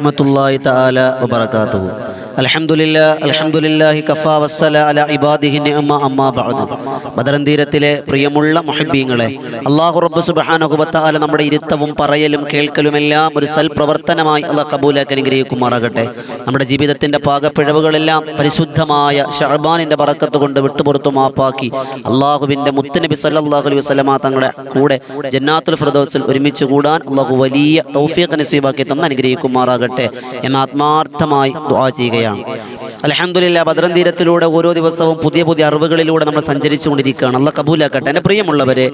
റഹ്മത്തുള്ളാഹി തആല വബറകാതുഹു. അലഹമുല്ല അലഹമുല്ലാഹി കഫാ വസ്സല അല ഇബാദിഹിന് അമ്മ അമ്മ ബാദ് ബദറൻ തീരത്തിലെ പ്രിയമുള്ള മൊഹബീങ്ങളെ അള്ളാഹു റബ്ബ് സുബാനുഹുബത്താല നമ്മുടെ ഇരുത്തവും പറയലും കേൾക്കലുമെല്ലാം ഒരു സൽപ്രവർത്തനമായി അള്ളാഹ് കബൂലാക്കി അനുഗ്രഹിക്കുമാറാകട്ടെ. നമ്മുടെ ജീവിതത്തിന്റെ പാകപ്പിഴവുകളെല്ലാം പരിശുദ്ധമായ ഷർബാനിന്റെ പറക്കത്ത് കൊണ്ട് വിട്ടുപുറത്തു മാപ്പാക്കി അള്ളാഹുവിന്റെ മുത്തനബി സല്ലാഹു അലൈഹി വസ്ലമ തങ്ങളുടെ കൂടെ ജന്നാത്തുൽ ഫിറദോസിൽ ഒരുമിച്ച് കൂടാൻ അള്ളാഹു വലിയ തൗഫീഖ് നസീബാക്കി തന്ന് അനുഗ്രഹിക്കുമാറാകട്ടെ എന്ന ആത്മാർത്ഥമായി ദ്വാ ചെയ്യുകയാണ്. Yeah. അലഹമുല്ല ഭദ്രം തീരത്തിലൂടെ ഓരോ ദിവസവും പുതിയ പുതിയ അറിവുകളിലൂടെ നമ്മൾ സഞ്ചരിച്ചുകൊണ്ടിരിക്കുകയാണ്. അല്ല കബൂലാക്കട്ടെ. എന്റെ പ്രിയമുള്ളവരെ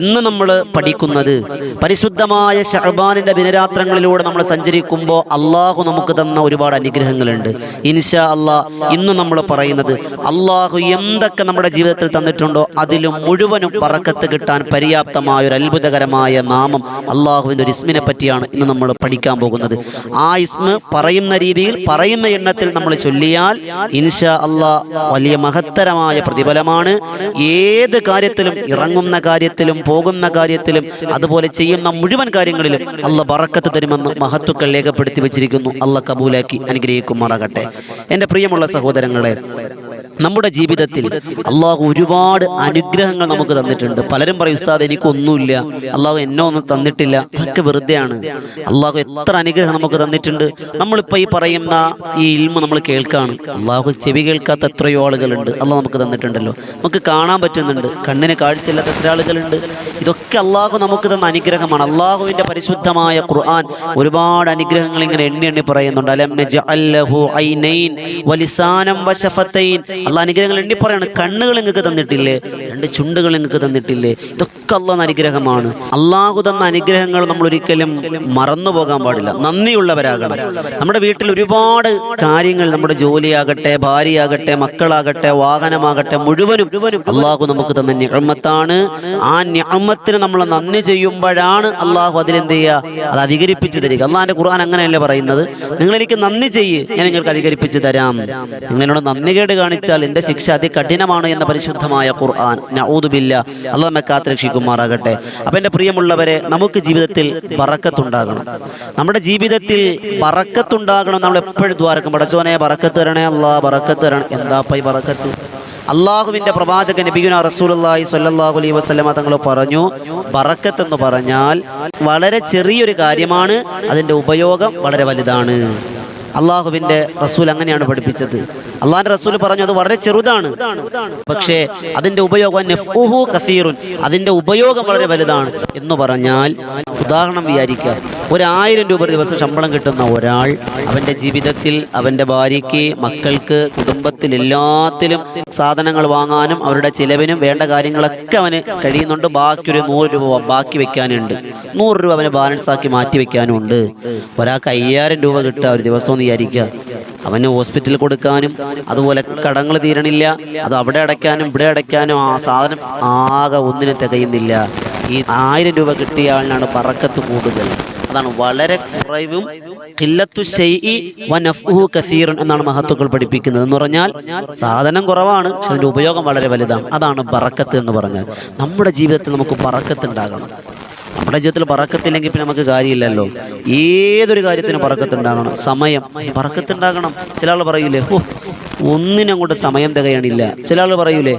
ഇന്ന് നമ്മൾ പഠിക്കുന്നത് പരിശുദ്ധമായ ഷഹബാനിന്റെ ദിനരാത്രങ്ങളിലൂടെ നമ്മൾ സഞ്ചരിക്കുമ്പോൾ അള്ളാഹു നമുക്ക് തന്ന ഒരുപാട് അനുഗ്രഹങ്ങളുണ്ട്. ഇൻഷാ അള്ളാ ഇന്ന് നമ്മൾ പറയുന്നത് അള്ളാഹു എന്തൊക്കെ നമ്മുടെ ജീവിതത്തിൽ തന്നിട്ടുണ്ടോ അതിലും മുഴുവനും പറക്കത്ത് കിട്ടാൻ പര്യാപ്തമായ ഒരു അത്ഭുതകരമായ നാമം അള്ളാഹുവിന്റെ ഒരു ഇസ്മിനെ പറ്റിയാണ് ഇന്ന് നമ്മൾ പഠിക്കാൻ പോകുന്നത്. ആ ഇസ്മ പറയുന്ന രീതിയിൽ പറയുന്ന എണ്ണത്തിൽ നമ്മൾ ചൊല്ലിയാൽ ഇൻഷാ അള്ളാ വലിയ മഹത്തരമായ പ്രതിഫലമാണ്. ഏത് കാര്യത്തിലും ഇറങ്ങുന്ന കാര്യത്തിലും പോകുന്ന കാര്യത്തിലും അതുപോലെ ചെയ്യുന്ന മുഴുവൻ കാര്യങ്ങളിലും അല്ല ബറക്കത്ത് തരുമെന്ന് മഹത്തുക്കൾ രേഖപ്പെടുത്തി വെച്ചിരിക്കുന്നു. അല്ല കബൂലാക്കി അനുഗ്രഹിക്കുമാറാകട്ടെ. എന്റെ പ്രിയമുള്ള സഹോദരങ്ങളെ നമ്മുടെ ജീവിതത്തിൽ അള്ളാഹു ഒരുപാട് അനുഗ്രഹങ്ങൾ നമുക്ക് തന്നിട്ടുണ്ട്. പലരും പറയും ഉസ്താദ് എനിക്കൊന്നുമില്ല. അള്ളാഹു എന്നെ ഒന്നും തന്നിട്ടില്ല. അതൊക്കെ വെറുതെയാണ്. അള്ളാഹു എത്ര അനുഗ്രഹം നമുക്ക് തന്നിട്ടുണ്ട്. നമ്മളിപ്പോൾ ഈ പറയുന്ന ഈ ഇൽമ നമ്മൾ കേൾക്കാണ്. അള്ളാഹു ചെവി കേൾക്കാത്ത എത്രയോ ആളുകളുണ്ട്. അള്ളാഹ് നമുക്ക് തന്നിട്ടുണ്ടല്ലോ. നമുക്ക് കാണാൻ പറ്റുന്നുണ്ട്. കണ്ണിന് കാഴ്ചയില്ലാത്ത എത്ര ആളുകളുണ്ട്. ഇതൊക്കെ അള്ളാഹു നമുക്ക് തന്ന അനുഗ്രഹമാണ്. അള്ളാഹുവിന്റെ പരിശുദ്ധമായ ഖുർആൻ ഒരുപാട് അനുഗ്രഹങ്ങൾ ഇങ്ങനെ എണ്ണി എണ്ണി പറയുന്നുണ്ട്. അലം ഐനൈൻ അള്ളാഹ് അനുഗ്രഹങ്ങൾ എണ്ണി പറയാണ് കണ്ണുകൾ നിങ്ങൾക്ക് തന്നിട്ടില്ലേ? രണ്ട് ചുണ്ടുകൾ നിങ്ങൾക്ക് തന്നിട്ടില്ലേ? ഇതൊക്കെ അള്ളാഹ് അനുഗ്രഹമാണ്. അള്ളാഹു തന്ന അനുഗ്രഹങ്ങൾ നമ്മൾ ഒരിക്കലും മറന്നു പോകാൻ പാടില്ല. നന്ദിയുള്ളവരാകണം. നമ്മുടെ വീട്ടിൽ ഒരുപാട് കാര്യങ്ങൾ നമ്മുടെ ജോലിയാകട്ടെ ഭാര്യയാകട്ടെ മക്കളാകട്ടെ വാഹനമാകട്ടെ മുഴുവനും അള്ളാഹു നമുക്ക് തന്ന ഞമ്മത്താണ് ആ ഞമ്മത്തിന് നമ്മൾ നന്ദി ചെയ്യുമ്പോഴാണ് അള്ളാഹു അതിലെന്ത് ചെയ്യുക? അത് അധികരിപ്പിച്ചു തരിക. അള്ളാഹിന്റെ ഖുർആൻ അങ്ങനെയല്ലേ പറയുന്നത്? നിങ്ങൾ എനിക്ക് നന്ദി ചെയ്യ് ഞാൻ നിങ്ങൾക്ക് അധികരിപ്പിച്ച് തരാം. നിങ്ങളോട് നന്ദി കേട് കാണിച്ചാൽ എന്റെ ശിക്ഷ അതികഠിനമാണ് എന്ന പരിശുദ്ധമായ ഖുർആൻ. നഊദുബില്ല അള്ളാഹ് നമ്മെ കാത്തുരക്ഷിക്കുമാറാകട്ടെ അപ്പം എന്റെ പ്രിയമുള്ളവരെ നമുക്ക് ജീവിതത്തിൽ പറക്കത്തുണ്ടാകണം നമ്മുടെ ജീവിതത്തിൽ പറക്കത്തുണ്ടാകണം നമ്മൾ എപ്പോഴും ദ്വാരക്കും പടച്ചോനെ പറക്കത്ത് തരണേ അല്ലാ പറക്കത്ത് തരണേ. എന്താ പൈ പറക്കത്ത് അള്ളാഹുവിന്റെ പ്രവാചകൻ നബിഗുന റസൂലുള്ളാഹി സല്ലാഹു അലൈ വസല്ലമ തങ്ങൾ പറഞ്ഞു ബറക്കത്ത് എന്ന് പറഞ്ഞാൽ വളരെ ചെറിയൊരു കാര്യമാണ്. അതിന്റെ ഉപയോഗം വളരെ വലുതാണ്. അള്ളാഹുവിന്റെ റസൂൽ അങ്ങനെയാണ് പഠിപ്പിച്ചത്. അള്ളാഹിന്റെ റസൂൽ പറഞ്ഞു അത് വളരെ ചെറുതാണ്. പക്ഷേ അതിന്റെ ഉപയോഗം നഫ്ഉഹു കസീറുൻ. അതിന്റെ ഉപയോഗം വളരെ വലുതാണ്. എന്ന് പറഞ്ഞാൽ ഉദാഹരണം വിചാരിക്കുക. ഒരായിരം രൂപ ഒരു ദിവസം ശമ്പളം കിട്ടുന്ന ഒരാൾ അവന്റെ ജീവിതത്തിൽ അവന്റെ ഭാര്യയ്ക്ക് മക്കൾക്ക് കുടുംബത്തിൽ എല്ലാത്തിലും സാധനങ്ങൾ വാങ്ങാനും അവരുടെ ചിലവിനും വേണ്ട കാര്യങ്ങളൊക്കെ അവന് കഴിയുന്നുണ്ട്. ബാക്കി ഒരു നൂറ് രൂപ ബാക്കി വെക്കാനുണ്ട്. നൂറ് രൂപ അവന് ബാലൻസ് ആക്കി മാറ്റി വെക്കാനുണ്ട്. ഒരാൾക്ക് അയ്യായിരം രൂപ കിട്ടുക ഒരു ദിവസം എന്ന് വിചാരിക്കുക. അവന് ഹോസ്പിറ്റലിൽ കൊടുക്കാനും അതുപോലെ കടങ്ങൾ തീരണില്ല അത് അവിടെ അടയ്ക്കാനും ഇവിടെ അടയ്ക്കാനും ആ സാധനം ആകെ ഒന്നിനും തികയുന്നില്ല. ഈ ആയിരം രൂപ കിട്ടിയ ആളിനാണ് പറക്കത്ത് കൂടുതൽ. അതാണ് വളരെ കുറവും വനഫ്ഉഹു കസീറൻ എന്നാണ് മഹത്വക്കൾ പഠിപ്പിക്കുന്നത്. എന്ന് പറഞ്ഞാൽ സാധനം കുറവാണ് പക്ഷെ അതിന്റെ ഉപയോഗം വളരെ വലുതാണ്. അതാണ് ബറക്കത്ത് എന്ന് പറഞ്ഞാൽ. നമ്മുടെ ജീവിതത്തിൽ നമുക്ക് ബറക്കത്ത് ഉണ്ടാകണം. നമ്മുടെ ജീവിതത്തിൽ പറക്കത്തില്ലെങ്കിൽ പിന്നെ നമുക്ക് കാര്യമില്ലല്ലോ. ഏതൊരു കാര്യത്തിനും പറക്കത്തുണ്ടാകണം. സമയം. പറക്കത്തുണ്ടാകണം. ചില ആൾ പറയൂലേ ഓ ഒന്നിനും അങ്ങോട്ട് സമയം തികയണില്ല. ചില ആൾ പറയൂലേ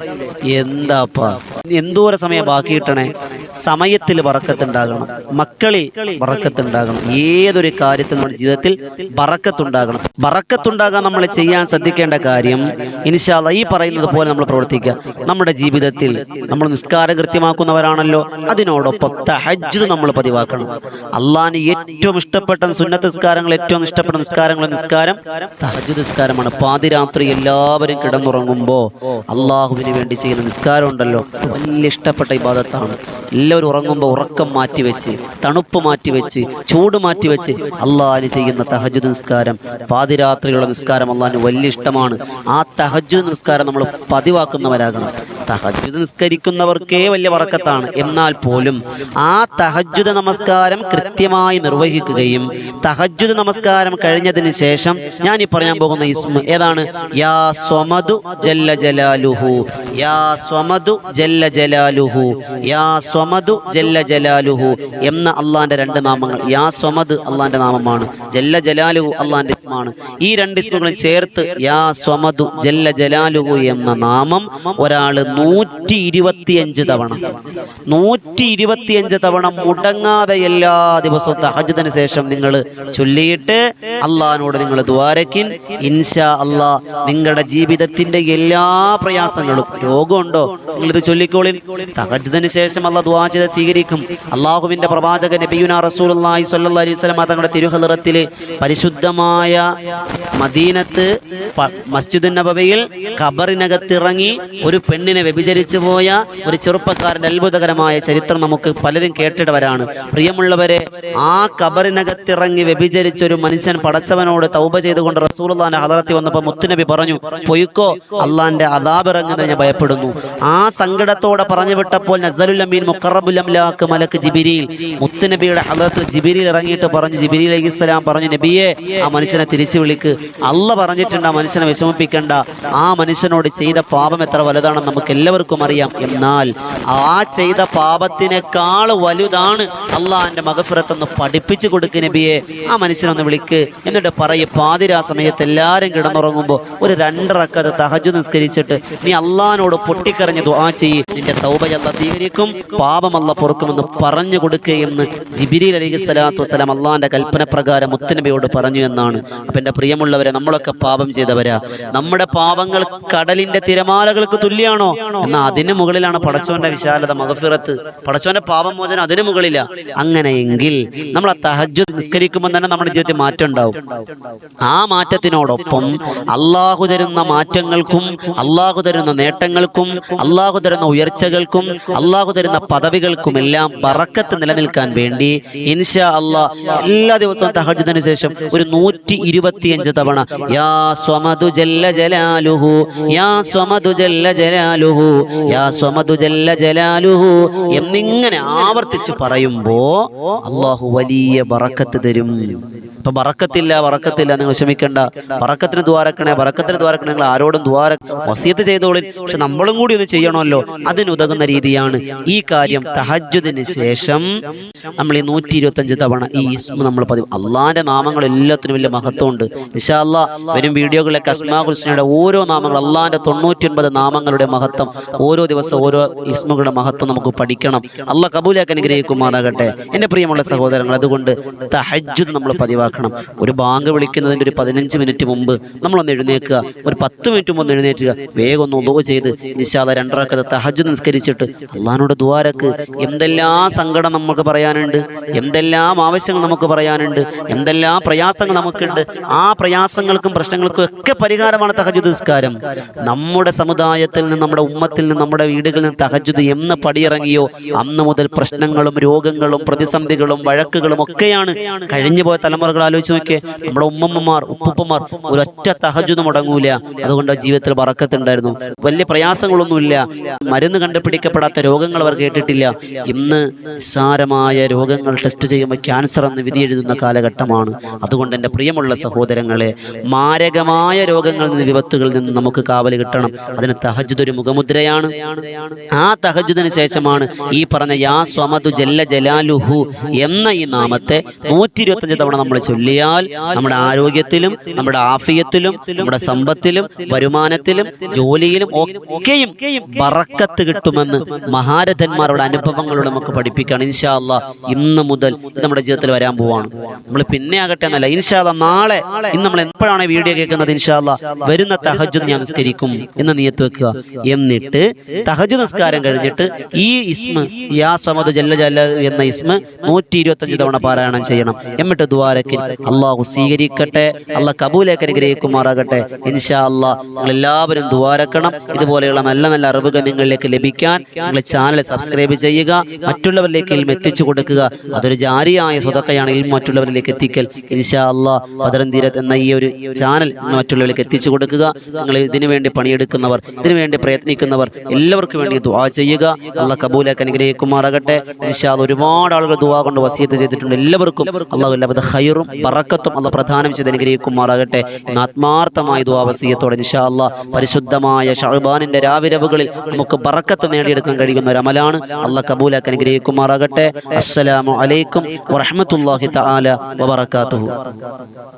എന്താപ്പാ? എന്തോരം സമയം ബാക്കി കിട്ടണേ? സമയത്തിൽ വറക്കത്തുണ്ടാകണം. മക്കളിൽ വറക്കത്തുണ്ടാകണം. ഏതൊരു കാര്യത്തിൽ നമ്മുടെ ജീവിതത്തിൽ ബറക്കത്തുണ്ടാകണം ബറക്കത്തുണ്ടാകാൻ നമ്മൾ ചെയ്യാൻ ശ്രദ്ധിക്കേണ്ട കാര്യം ഇൻഷാല്ല ഈ പറയുന്നത് പോലെ നമ്മൾ പ്രവർത്തിക്കുക. നമ്മുടെ ജീവിതത്തിൽ നമ്മൾ നിസ്കാരം കൃത്യമാക്കുന്നവരാണല്ലോ. അതിനോടൊപ്പം തഹജ് നമ്മൾ പതിവാക്കണം. അള്ളാഹിന് ഏറ്റവും ഇഷ്ടപ്പെട്ട സുന്നത്ത് നിസ്കാരങ്ങൾ ഏറ്റവും ഇഷ്ടപ്പെട്ട നിസ്കാരങ്ങൾ നിസ്കാരം തഹജ് നിസ്കാരമാണ്. പാതിരാത്രി എല്ലാവരും കിടന്നുറങ്ങുമ്പോൾ അള്ളാഹുവിന് വേണ്ടി ചെയ്യുന്ന നിസ്കാരം ഉണ്ടല്ലോ. വലിയ ഇഷ്ടപ്പെട്ട ഇബാദത്താണ്. എല്ലാവരും ഉറങ്ങുമ്പോൾ ഉറക്കം മാറ്റിവെച്ച് തണുപ്പ് മാറ്റിവെച്ച് ചൂട് മാറ്റിവെച്ച് അള്ളാഹിന് ചെയ്യുന്ന തഹജുദ് നിസ്കാരം പാതിരാത്രിയുള്ള നിസ്കാരം അള്ളാഹിന് വലിയ ഇഷ്ടമാണ്. ആ തഹജുദ് നിസ്കാരം നമ്മൾ പതിവാക്കുന്നവരാകണം. തഹജ്ജുദ് നിസ്കരിക്കുന്നവർക്കേ വലിയ വറക്കത്താണ്. എന്നാൽ പോലും ആ തഹജ്ജുദ് നമസ്കാരം കൃത്യമായി നിർവഹിക്കുകയും തഹജ്ജുദ് നമസ്കാരം കഴിഞ്ഞതിന് ശേഷം ഞാൻ ഈ പറയാൻ പോകുന്ന ഇസ്മ ഏതാണ്? യാ സ്വമദു ജല്ല ജലാലുഹു യാ സ്വമദു ജല്ല ജലാലുഹു യാ സ്വമദു ജല്ല ജലാലുഹു എന്ന അള്ളാന്റെ രണ്ട് നാമങ്ങൾ. യാ സ്വമദ് അള്ളാന്റെ നാമമാണ്. ജല്ല ജലാലുഹു അള്ളാന്റെ ഇസ്മാണ്. ഈ രണ്ട് ഇസ്മുകളും ചേർത്ത് യാ സ്വമദു ജല്ല ജലാലുഹു എന്ന നാമം ഒരാൾ നൂറ്റി ഇരുപത്തിയഞ്ച് തവണ. നൂറ്റി ഇരുപത്തിയഞ്ച് തവണ മുടങ്ങാതെ എല്ലാ ദിവസവും തഹജുദിന് ശേഷം നിങ്ങൾ ചൊല്ലിയിട്ട് അള്ളഹാനോട് നിങ്ങൾ ദ്വാരക്കിൻ ഇൻഷാ അള്ളാ നിങ്ങളുടെ ജീവിതത്തിന്റെ എല്ലാ പ്രയാസങ്ങളും രോഗമുണ്ടോ? നിങ്ങളിത് ചൊല്ലിക്കോളിൻ. തഹജുദിന് ശേഷം അള്ള ദ്വാ ചെയ്ത് സ്വീകരിക്കും. അള്ളാഹുവിന്റെ പ്രവാചക നബിയുന റസൂലുള്ളാഹി സ്വല്ലല്ലാഹി അലൈഹി വസല്ലം തങ്ങളുടെ തിരുഹലറത്തിലെ പരിശുദ്ധമായ മദീനത്ത് മസ്ജിദുൻ നബവിയിൽ ഖബറിനകത്തിറങ്ങി ഒരു പെണ്ണിനെ വ്യഭിചരിച്ചു പോയ ഒരു ചെറുപ്പക്കാരന്റെ അത്ഭുതകരമായ ചരിത്രം നമുക്ക് പലരും കേട്ടിടവരാണ്. പ്രിയമുള്ളവരെ ആ ഖബറിനകത്തിറങ്ങി വ്യഭിചരിച്ച ഒരു മനുഷ്യൻ പടച്ചവനോട് തൗബ ചെയ്തുകൊണ്ട് റസൂലുള്ളാന്റെ ഹദറത്തി വന്നപ്പോൾ മുത്തുനബി പറഞ്ഞു പൊയ്ക്കോ അള്ളാന്റെ അതാബിറങ്ങുന്നത് ഭയപ്പെടുന്നു. ആ സങ്കടത്തോടെ പറഞ്ഞു വിട്ടപ്പോൾ നസലുല്ലമീൻ അമീൻ മുഖറബുൽ അംലാക്ക് മലക്ക് ജിബിരിയിൽ മുത്തുനബിയുടെ ഹദറത്തിൽ ജിബിരിയിൽ ഇറങ്ങിയിട്ട് പറഞ്ഞു ജിബിരി അലൈഹി സ്വലാം പറഞ്ഞു നബിയെ ആ മനുഷ്യനെ തിരിച്ചു വിളിക്ക്. അല്ല പറഞ്ഞിട്ടുണ്ട് ആ മനുഷ്യനെ വിഷമിപ്പിക്കേണ്ട. ആ മനുഷ്യനോട് ചെയ്ത പാപം എത്ര വലുതാണെന്ന് നമുക്ക് എല്ലാവർക്കും അറിയാം. എന്നാൽ ആ ചെയ്ത പാപത്തിനേക്കാൾ വലുതാണ് അള്ളാഹിന്റെ മകഫിറത്തൊന്ന് പഠിപ്പിച്ചു കൊടുക്ക് നബിയെ. ആ മനുഷ്യനൊന്ന് വിളിക്ക്. എന്നിട്ട് പറയ പാതിരാ സമയത്ത് എല്ലാവരും കിടന്നുറങ്ങുമ്പോൾ ഒരു രണ്ടറക്കത് തഹജു നിസ്കരിച്ചിട്ട് നീ അള്ളഹാനോട് പൊട്ടിക്കറിഞ്ഞ് ദുആ ചെയ്യ്. നിന്റെ തൗബയല്ല സ്വീകരിക്കും. പാപമല്ല പൊറുക്കുമെന്ന് പറഞ്ഞു കൊടുക്കുകയെന്ന് ജിബിരി അലൈഹി സ്വലാത്തു വസ്സലാം അള്ളാഹിന്റെ കൽപ്പന പ്രകാരം മുത്തുനബിയോട് പറഞ്ഞു എന്നാണ്. അപ്പൊ എന്റെ പ്രിയമുള്ളവരെ നമ്മളൊക്കെ പാപം ചെയ്തവരാ. നമ്മുടെ പാപങ്ങൾ കടലിന്റെ തിരമാലകൾക്ക് തുല്യാണോ? എന്നാൽ അതിന് മുകളിലാണ് പടച്ചവന്റെ വിശാലത മകഫിറത്ത് പടച്ചവന്റെ പാപമോചനം അതിന് മുകളില. അങ്ങനെയെങ്കിൽ നമ്മൾ ആ തഹജ് നിസ്കരിക്കുമ്പോൾ തന്നെ നമ്മുടെ ജീവിതത്തിൽ മാറ്റം ഉണ്ടാവും. ആ മാറ്റത്തിനോടൊപ്പം അള്ളാഹു തരുന്ന മാറ്റങ്ങൾക്കും അള്ളാഹു തരുന്ന നേട്ടങ്ങൾക്കും അള്ളാഹു തരുന്ന ഉയർച്ചകൾക്കും അള്ളാഹു തരുന്ന പദവികൾക്കുമെല്ലാം പറക്കത്ത് നിലനിൽക്കാൻ വേണ്ടി ഇൻഷാ അള്ളാ എല്ലാ ദിവസവും തഹജുദിന് ശേഷം ഒരു നൂറ്റി ഇരുപത്തിയഞ്ച് തവണ യാ സ്വമദു ജല്ല ജലാലുഹു യാ സ്വമദു ജല്ല ജലാലുഹു യാ സ്വമദു ജല്ല ജലാലുഹു എന്നിങ്ങനെ ആവർത്തിച്ച് പറയുമ്പോ അള്ളാഹു വലിയ ബറക്കത്ത് തരും. ഇപ്പൊ ബറക്കത്തില്ല ബറക്കത്തില്ല നിങ്ങൾ ക്ഷമിക്കണ്ട. വറക്കത്തിന് ദ്വാരക്കണേ വറക്കത്തിന് ദ്വാരക്കണേ നിങ്ങൾ ആരോടും ദ്വാര വസീത്ത് ചെയ്തോളിൻ. പക്ഷെ നമ്മളും കൂടി ഒന്ന് ചെയ്യണമല്ലോ. അതിനുതകുന്ന രീതിയാണ് ഈ കാര്യം. തഹജുദിന് ശേഷം നമ്മൾ ഈ നൂറ്റി ഇരുപത്തഞ്ച് തവണ ഈ ഇസ്മ നമ്മൾ പതിവ് അള്ളാന്റെ നാമങ്ങൾ എല്ലാത്തിനും വലിയ മഹത്വമുണ്ട്. നിശാല്ല വരും വീഡിയോകളിലൊക്കെ അസ്മാഹുസ്നയുടെ ഓരോ നാമങ്ങൾ അള്ളാന്റെ തൊണ്ണൂറ്റി ഒൻപത് നാമങ്ങളുടെ മഹത്വം ഓരോ ദിവസം ഓരോ ഇസ്മുകളുടെ മഹത്വം നമുക്ക് പഠിക്കണം. അല്ല കബൂലാക്കി അനുഗ്രഹിക്കുമാറാകട്ടെ. എന്റെ പ്രിയമുള്ള സഹോദരങ്ങൾ അതുകൊണ്ട് തഹജ്ജുദ് നമ്മൾ പതിവാക്കണം. ഒരു ബാങ്ക് വിളിക്കുന്നതിന്റെ ഒരു പതിനഞ്ച് മിനിറ്റ് മുമ്പ് നമ്മളൊന്ന് എഴുന്നേക്കുക ഒരു പത്ത് മിനിറ്റ് മുമ്പ് എഴുന്നേറ്റുക വേഗം ഒന്ന് ഉദവ് ചെയ്ത് നിശാദ രണ്ടരക്കത് തഹജ്ജുദ് നിസ്കരിച്ചിട്ട് അള്ളഹാനോട് ദ്വാരക്ക് എന്തെല്ലാം സങ്കടം നമുക്ക് പറയാനുണ്ട്? എന്തെല്ലാം ആവശ്യങ്ങൾ നമുക്ക് പറയാനുണ്ട്? എന്തെല്ലാം പ്രയാസങ്ങൾ നമുക്കുണ്ട്? ആ പ്രയാസങ്ങൾക്കും പ്രശ്നങ്ങൾക്കും ഒക്കെ പരിഹാരമാണ് തഹജുദ് നിസ്കാരം. നമ്മുടെ സമുദായത്തിൽ നിന്ന് നമ്മുടെ ഉമ്മത്തിൽ നിന്ന് നമ്മുടെ വീടുകളിൽ നിന്ന് തഹജുദ് എന്ന് പടിയിറങ്ങിയോ അന്ന് മുതൽ പ്രശ്നങ്ങളും രോഗങ്ങളും പ്രതിസന്ധികളും വഴക്കുകളും ഒക്കെയാണ്. കഴിഞ്ഞു പോയ തലമുറകൾ ആലോചിച്ച് നോക്കിയേ നമ്മുടെ ഉമ്മമ്മമാർ ഉപ്പുപ്പമാർ ഒരൊറ്റ തഹജുദ് മുടങ്ങൂല. അതുകൊണ്ട് ജീവിതത്തിൽ വറക്കത്തുണ്ടായിരുന്നു വലിയ പ്രയാസങ്ങളൊന്നുമില്ല. മരുന്ന് കണ്ടുപിടിക്കപ്പെടാത്ത രോഗങ്ങൾ അവർ കേട്ടിട്ടില്ല. ഇന്ന് നിസ്സാരമായ രോഗങ്ങൾ ടെസ്റ്റ് ചെയ്യുമ്പോൾ ക്യാൻസർ എന്ന് വിധി എഴുതുന്ന കാലഘട്ടമാണ്. അതുകൊണ്ട് എന്റെ പ്രിയമുള്ള സഹോദരങ്ങളെ മാരകമായ രോഗങ്ങളിൽ നിന്ന് വിപത്തുകളിൽ നിന്ന് നമുക്ക് കാവൽ കിട്ടണം. അതിന് തഹജുദ് ഒരു മുഖമുദ്രയാണ്. ആ തഹജുദിന് ശേഷമാണ് ഈ പറഞ്ഞ യാ സ്വമതു ജല്ല ജലാലുഹു എന്ന ഈ നാമത്തെ നൂറ്റി ഇരുപത്തഞ്ച് തവണ നമ്മൾ ചൊല്ലിയാൽ നമ്മുടെ ആരോഗ്യത്തിലും നമ്മുടെ ആഫിയത്തിലും നമ്മുടെ സമ്പത്തിലും വരുമാനത്തിലും ജോലിയിലും ഒക്കെയും ബറക്കത്ത് കിട്ടുമെന്ന് മഹാരഥന്മാരുടെ അനുഭവങ്ങളോട് നമുക്ക് പഠിപ്പിക്കുകയാണ്. ഇൻഷാ അല്ലാ ഇന്ന് മുതൽ നമ്മുടെ ജീവിതത്തിൽ വരാൻ പോവാണ്. നമ്മൾ പിന്നെ ആകട്ടെ എന്നല്ല ഇൻഷാ അല്ലാ നാളെ ഇന്ന് നമ്മൾ എപ്പോഴാണ് വീഡിയോ കേൾക്കുന്നത് ഇൻഷാ അല്ലാ വരുന്ന തഹജ് ഞാൻ നിസ്കരിക്കും എന്ന് നീയത്ത് വെക്കുക. എന്നിട്ട് തഹജ് നിസ്കാരം കഴിഞ്ഞിട്ട് ഈ ഇസ്മ യാ സമദ് ജല്ല ജല്ല എന്ന ഇസ്മ നൂറ്റി ഇരുപത്തഞ്ച് തവണ പാരായണം ചെയ്യണം. എന്നിട്ട് ദ്വാരക്കിൽ അള്ളാഹു സ്വീകരിക്കട്ടെ അള്ളാഹ് കബൂലേക്ക് അനുഗ്രഹിക്കുമാറാകട്ടെ. ഇൻഷാ നിങ്ങൾ എല്ലാവരും ദ്വാരക്കണം. ഇതുപോലെയുള്ള നല്ല നല്ല അറിവുകൾ നിങ്ങളിലേക്ക് ലഭിക്കാൻ നിങ്ങൾ ചാനൽ സബ്സ്ക്രൈബ് ചെയ്യുക മറ്റുള്ളവരിലേക്ക് ഇൽമ എത്തിച്ചു കൊടുക്കുക. അതൊരു ജാരിയായ സ്വതക്കയാണ് ഇൽമ മറ്റുള്ളവരിലേക്ക് എത്തിക്കൽ. ഇൻഷാ ബദറൻ തീരത്ത് എന്ന ഈ ഒരു ചാനൽ മറ്റുള്ളവരിലേക്ക് എത്തിച്ചു കൊടുക്കുക. നിങ്ങൾ ഇതിനു വേണ്ടി പണിയെടുക്കുന്നവർ ഇതിനു വേണ്ടി പ്രയത്നിക്കുന്നവർ എല്ലാവർക്കും വേണ്ടി ദുവാ ചെയ്യുക. അള്ള കബൂലേക്ക് അനുഗ്രഹിക്കുമാറാകട്ടെ. ഇൻഷാ ഒരുപാട് ആളുകൾ ദുവാ കൊണ്ട് വസീത്ത് ചെയ്തിട്ടുണ്ട്. എല്ലാവർക്കും അള്ളാഹു എല്ലാവിധ ഹൈറും പറക്കത്തും അള്ള പ്രധാനം ചെയ്ത് അനുഗ്രഹിക്കുമാറാകട്ടെ. ആത്മാർത്ഥമായ ദുവാ വസീയത്തോടെ ഇൻഷാ അല്ലാ പരിശുദ്ധമായ ഷഹബാനിന്റെ രാവിരവുകളിൽ നമുക്ക് പറക്കത്ത് നേടിയെടുക്കാൻ കഴിയുന്ന ഒരു അമലാണ്. അള്ളാഹ് കബൂലാക്കി അനുഗ്രഹിക്കുമാറാകട്ടെ. അസ്സലാമു അലൈക്കും വറഹ്മത്തുള്ളാഹി തആല വബറകാതുഹു.